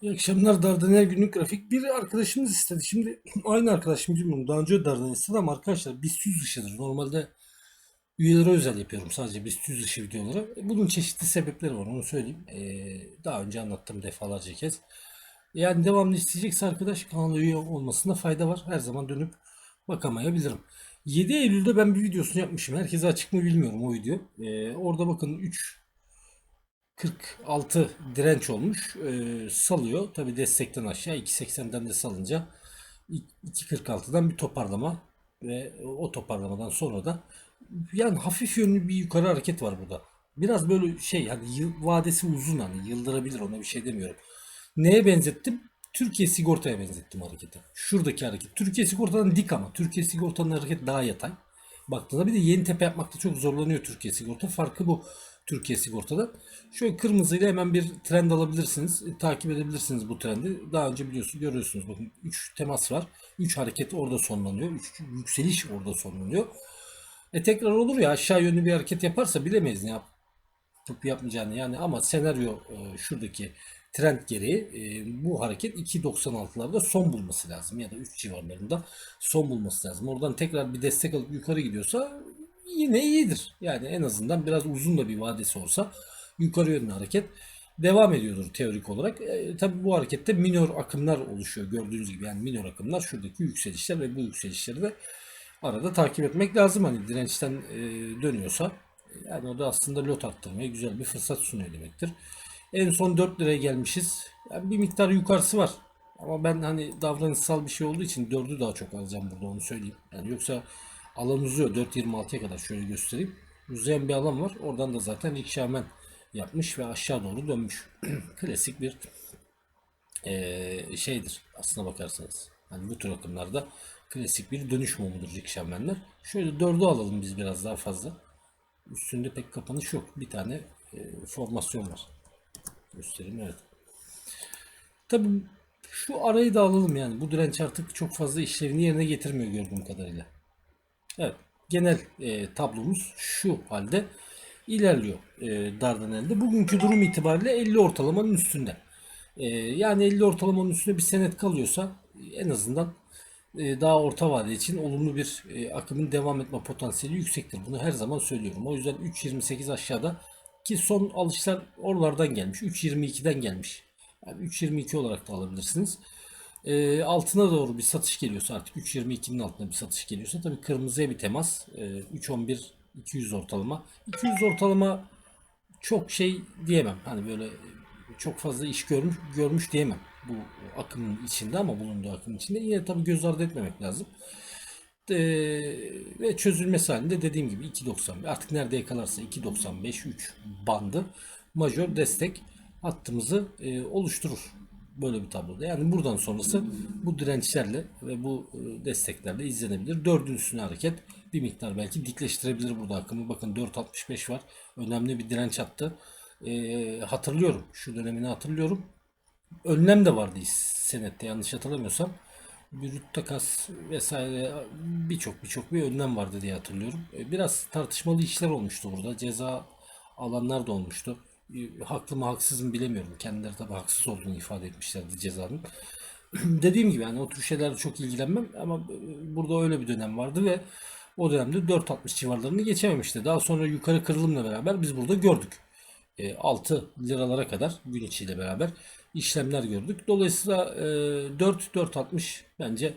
İyi akşamlar Dardanel günlük grafik. Bir arkadaşımız istedi. Şimdi aynı arkadaşım bilmiyorum. Daha önce Dardanel istedi ama arkadaşlar BIST 100 dışıdır. Normalde üyelere özel yapıyorum sadece BIST 100 dışı videoları. Bunun çeşitli sebepleri var onu söyleyeyim. Ee, daha önce anlattım defalarca kez. Yani devamlı isteyecekse arkadaş kanala üye olmasında fayda var. Her zaman dönüp bakamayabilirim. 7 Eylül'de ben bir videosunu yapmışım. Herkese açık mı bilmiyorum o video. Ee, orada bakın 3 46 direnç olmuş. Ee, salıyor. Tabi destekten aşağı 2.80'den de salınca 2.46'dan bir toparlama ve o toparlamadan sonra da yani hafif yönlü bir yukarı hareket var burada. Biraz böyle şey hani yıl, vadesi uzun hani yıldırabilir ona bir şey demiyorum. Neye benzettim? Türkiye sigortaya benzettim hareketi. Şuradaki hareket. Türkiye sigortadan dik ama Türkiye sigortanın hareket daha yatay. Baktığında bir de yeni tepe yapmakta çok zorlanıyor Türkiye sigorta. Farkı bu Türkiye sigortada. Şöyle kırmızıyla hemen bir trend alabilirsiniz. Takip edebilirsiniz bu trendi. Daha önce biliyorsunuz görüyorsunuz bakın 3 temas var. 3 hareket orada sonlanıyor. 3 yükseliş orada sonlanıyor. E tekrar olur ya aşağı yönlü bir hareket yaparsa bilemeyiz ne yap yapıp yapmayacağını yani ama senaryo e, şuradaki trend gereği e, bu hareket 2.96'larda son bulması lazım ya da 3 civarlarında son bulması lazım. Oradan tekrar bir destek alıp yukarı gidiyorsa yine iyidir. Yani en azından biraz uzun da bir vadesi olsa yukarı yönlü hareket devam ediyordur teorik olarak. E, tabii bu harekette minor akımlar oluşuyor gördüğünüz gibi. Yani minor akımlar şuradaki yükselişler ve bu yükselişleri de arada takip etmek lazım. Hani dirençten e, dönüyorsa yani o da aslında lot arttırmaya güzel bir fırsat sunuyor demektir. En son 4 liraya gelmişiz. Yani bir miktar yukarısı var. Ama ben hani davranışsal bir şey olduğu için 4'ü daha çok alacağım burada onu söyleyeyim. Yani yoksa alan uzuyor 4.26'ya kadar şöyle göstereyim. Uzayan bir alan var. Oradan da zaten Rikşamen yapmış ve aşağı doğru dönmüş. Klasik bir eee, şeydir aslına bakarsanız. Hani bu tür akımlarda klasik bir dönüş mumudur Rikşamenler. Şöyle 4'ü alalım biz biraz daha fazla. Üstünde pek kapanış yok. Bir tane e, formasyon var. Göstereyim evet. Tabii şu arayı da alalım yani. Bu direnç artık çok fazla işlevini yerine getirmiyor gördüğüm kadarıyla. Evet. Genel e, tablomuz şu halde ilerliyor e, Dardanel'de. Bugünkü durum itibariyle 50 ortalamanın üstünde. E, yani 50 ortalamanın üstünde bir senet kalıyorsa en azından e, daha orta vade için olumlu bir e, akımın devam etme potansiyeli yüksektir. Bunu her zaman söylüyorum. O yüzden 3.28 aşağıda ki son alışlar oralardan gelmiş. 3.22'den gelmiş. Yani 3.22 olarak da alabilirsiniz. E, altına doğru bir satış geliyorsa artık 3.22'nin altına bir satış geliyorsa tabii kırmızıya bir temas. E, 3.11 200 ortalama. 200 ortalama çok şey diyemem. Hani böyle çok fazla iş görmüş görmüş diyemem bu akımın içinde ama bulunduğu akımın içinde yine tabii göz ardı etmemek lazım. Ee, ve çözülmesi halinde dediğim gibi 2.90 artık nerede yakalarsa 2.95 3 bandı majör destek hattımızı e, oluşturur böyle bir tabloda. Yani buradan sonrası bu dirençlerle ve bu e, desteklerle izlenebilir. Dördün üstüne hareket bir miktar belki dikleştirebilir burada akımı. Bakın 4.65 var. Önemli bir direnç hattı. E, hatırlıyorum. Şu dönemini hatırlıyorum. Önlem de vardı senette yanlış hatırlamıyorsam. Brüt takas vesaire birçok birçok bir önlem vardı diye hatırlıyorum. E, Biraz tartışmalı işler olmuştu burada. Ceza alanlar da olmuştu. E, Haklı mı haksız mı bilemiyorum. Kendileri tabii haksız olduğunu ifade etmişlerdi cezanın. Dediğim gibi yani o tür şeylerle çok ilgilenmem ama e, burada öyle bir dönem vardı ve o dönemde 4.60 civarlarını geçememişti. Daha sonra yukarı kırılımla beraber biz burada gördük. E, 6 liralara kadar gün içiyle beraber işlemler gördük. Dolayısıyla e, 4 4.60 bence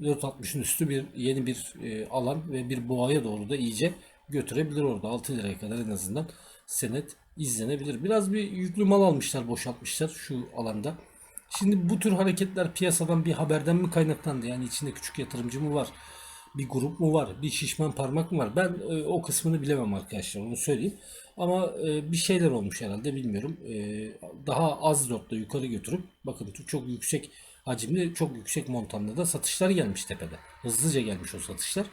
4.60'ın üstü bir yeni bir e, alan ve bir boğaya doğru da iyice götürebilir orada 6 liraya kadar en azından senet izlenebilir. Biraz bir yüklü mal almışlar, boşaltmışlar şu alanda. Şimdi bu tür hareketler piyasadan bir haberden mi kaynaklandı? Yani içinde küçük yatırımcı mı var? Bir grup mu var? Bir şişman parmak mı var? Ben e, o kısmını bilemem arkadaşlar onu söyleyeyim. Ama e, bir şeyler olmuş herhalde bilmiyorum. E, daha az lotta yukarı götürüp bakın çok yüksek hacimli çok yüksek montanlı da satışlar gelmiş tepede. Hızlıca gelmiş o satışlar.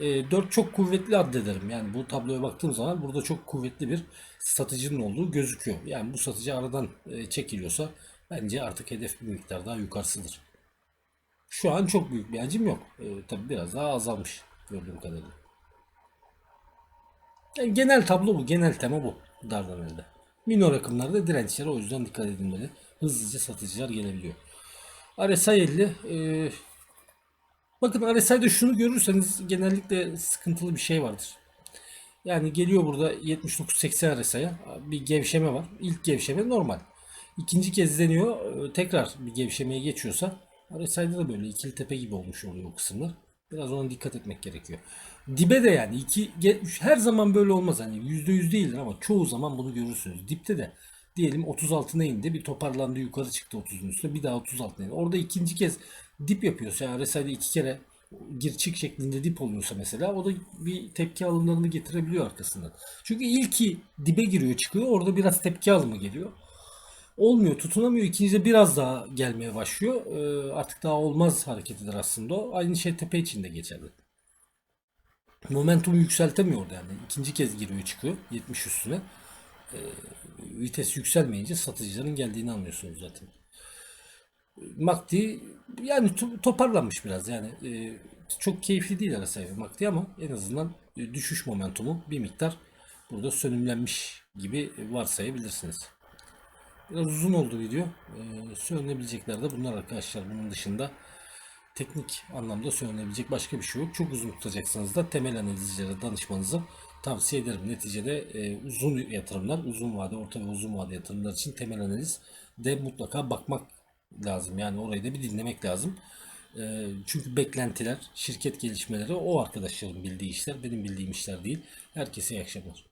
E, 4 çok kuvvetli addederim. Yani bu tabloya baktığım zaman burada çok kuvvetli bir satıcının olduğu gözüküyor. Yani bu satıcı aradan e, çekiliyorsa bence artık hedef bir miktar daha yukarısıdır. Şu an çok büyük bir hacim yok. E, tabii biraz daha azalmış gördüğüm kadarıyla. Yani genel tablo bu. Genel tema bu Dardanel'de. Minor akımlarda dirençlere o yüzden dikkat edilmeli. hızlıca satıcılar gelebiliyor. RSI 50 e, bakın RSI'de şunu görürseniz genellikle sıkıntılı bir şey vardır. Yani geliyor burada 79-80 RSI'ye bir gevşeme var. İlk gevşeme normal. İkinci kez deniyor e, tekrar bir gevşemeye geçiyorsa RSI'de de böyle ikili tepe gibi olmuş oluyor o kısımlar. Biraz ona dikkat etmek gerekiyor. Dibe de yani iki her zaman böyle olmaz hani %100 değildir ama çoğu zaman bunu görürsünüz. Dipte de diyelim 36'na indi bir toparlandı yukarı çıktı 30'un üstüne bir daha 36'na indi. Orada ikinci kez dip yapıyorsa yani RSI'de iki kere gir çık şeklinde dip oluyorsa mesela o da bir tepki alımlarını getirebiliyor arkasından. Çünkü ilki dibe giriyor çıkıyor orada biraz tepki alımı geliyor. Olmuyor tutunamıyor ikincide biraz daha gelmeye başlıyor. Ee, artık daha olmaz hareketidir aslında o. Aynı şey tepe için de geçerli. Momentumu yükseltemiyor yani. İkinci kez giriyor çıkıyor 70 üstüne. Ee, vites yükselmeyince satıcıların geldiğini anlıyorsunuz zaten. Makti yani to- toparlanmış biraz yani e, çok keyifli değil ara sayfa Makti ama en azından e, düşüş momentumu bir miktar burada sönümlenmiş gibi varsayabilirsiniz. Biraz uzun oldu video. E, söylenebilecekler de bunlar arkadaşlar. Bunun dışında teknik anlamda söylenebilecek başka bir şey yok. Çok uzun tutacaksanız da temel analizcilere danışmanızı tavsiye ederim. Neticede e, uzun yatırımlar, uzun vade, orta ve uzun vade yatırımlar için temel analiz de mutlaka bakmak lazım. Yani orayı da bir dinlemek lazım. E, çünkü beklentiler, şirket gelişmeleri o arkadaşların bildiği işler, benim bildiğim işler değil. Herkese iyi akşamlar.